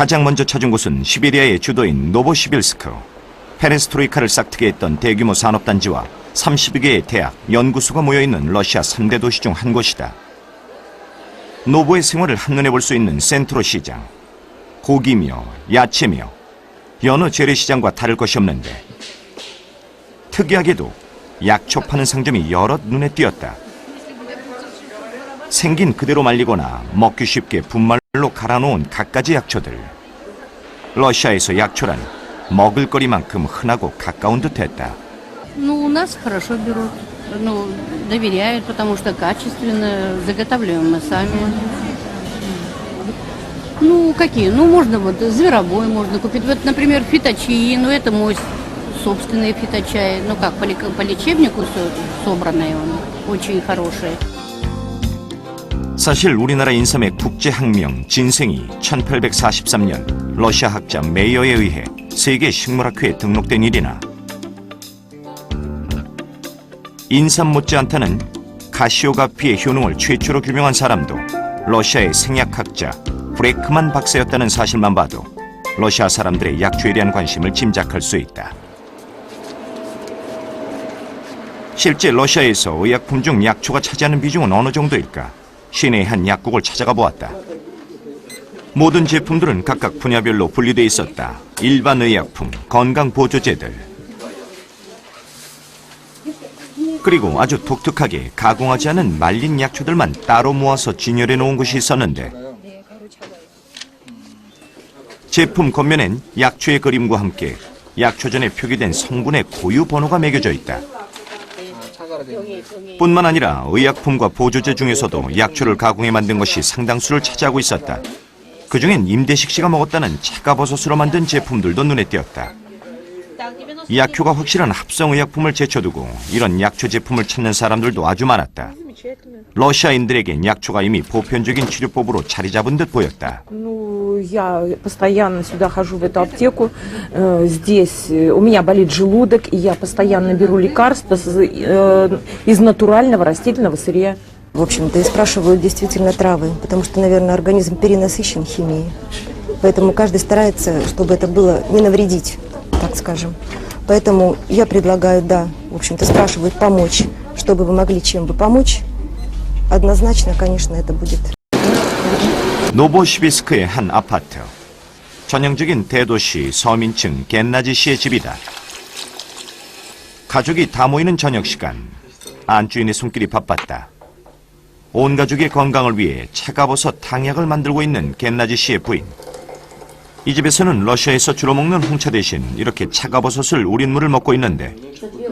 가장 먼저 찾은 곳은 시베리아의 주도인 노보시빌스크. 페레스트로이카를 싹트게 했던 대규모 산업단지와 30여 개의 대학, 연구소가 모여있는 러시아 3대 도시 중 한 곳이다. 노보의 생활을 한눈에 볼 수 있는 센트로 시장. 고기며 야채며 여느 재래시장과 다를 것이 없는데 특이하게도 약초 파는 상점이 여럿 눈에 띄었다. 생긴 그대로 말리거나 먹기 쉽게 분말로 갈아놓은 갖가지 약초들. 러시아에서 약초란 먹을거리만큼 흔하고 가까운 듯했다. Ну, у нас хорошо берут, ну, доверяют, потому что качественно, заготавливаем мы сами. Ну, какие? Ну, можно вот зверобой можно купить. Вот, например, фиточаи, ну, это мой собственный фиточай. Ну, как, по, лек- по лечебнику всё собранный он, очень хороший. 사실 우리나라 인삼의 국제학명 진생이 1843년 러시아 학자 메이어에 의해 세계 식물학회에 등록된 일이나 인삼 못지않다는 가시오가피의 효능을 최초로 규명한 사람도 러시아의 생약학자 브레크만 박사였다는 사실만 봐도 러시아 사람들의 약초에 대한 관심을 짐작할 수 있다. 실제 러시아에서 의약품 중 약초가 차지하는 비중은 어느 정도일까? 시내의 한 약국을 찾아가 보았다. 모든 제품들은 각각 분야별로 분리돼 있었다. 일반 의약품, 건강 보조제들. 그리고 아주 독특하게 가공하지 않은 말린 약초들만 따로 모아서 진열해 놓은 곳이 있었는데 제품 겉면엔 약초의 그림과 함께 약초전에 표기된 성분의 고유 번호가 매겨져 있다. 뿐만 아니라 의약품과 보조제 중에서도 약초를 가공해 만든 것이 상당수를 차지하고 있었다. 그중엔 임대식 씨가 먹었다는 차가버섯으로 만든 제품들도 눈에 띄었다. 약효가 확실한 합성 의약품을 제쳐두고 이런 약초 제품을 찾는 사람들도 아주 많았다. 러시아인들에겐 약초가 이미 보편적인 치료법으로 자리 잡은 듯 보였다. Ну, я постоянно сюда хожу в эту аптеку. Э, Здесь э, у меня болит желудок, и я постоянно беру лекарства с- э, из натурального растительного сырья. В общем-то, и спрашивают действительно травы, потому что, наверное, организм перенасыщен химией. Поэтому каждый старается, чтобы это было не навредить, так скажем. Поэтому я предлагаю, да, в общем-то, спрашивают помочь, чтобы вы могли чем бы помочь. Однозначно, конечно, это будет 노보시비스크의 한 아파트. 전형적인 대도시 서민층 겐나지 씨의 집이다. 가족이 다 모이는 저녁 시간. 안주인의 손길이 바빴다. 온 가족의 건강을 위해 차가버섯 탕약을 만들고 있는 겐나지 씨의 부인. 이 집에서는 러시아에서 주로 먹는 홍차 대신 이렇게 차가버섯을 우린 물을 먹고 있는데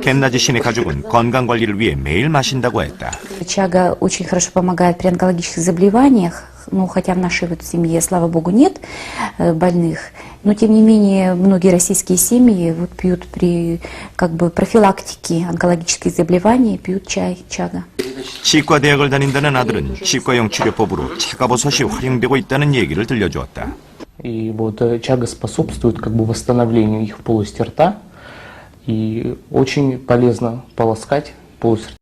겐나지 씨네 가족은 건강 관리를 위해 매일 마신다고 했다. Чага очень хорошо помогает при онкологических заболеваниях, ну, хотя в нашей вот семье, слава богу, нет э, больных, но тем не менее многие российские семьи вот пьют при как бы профилактике онкологических заболеваний, пьют чай чага. 치과 대학을 다닌다는 아들은 치과용 치료법으로 차가버섯이 활용되고 있다는 얘기를 들려주었다. И вот э, чага способствует как бы восстановлению их полости рта. И очень полезно полоскать полость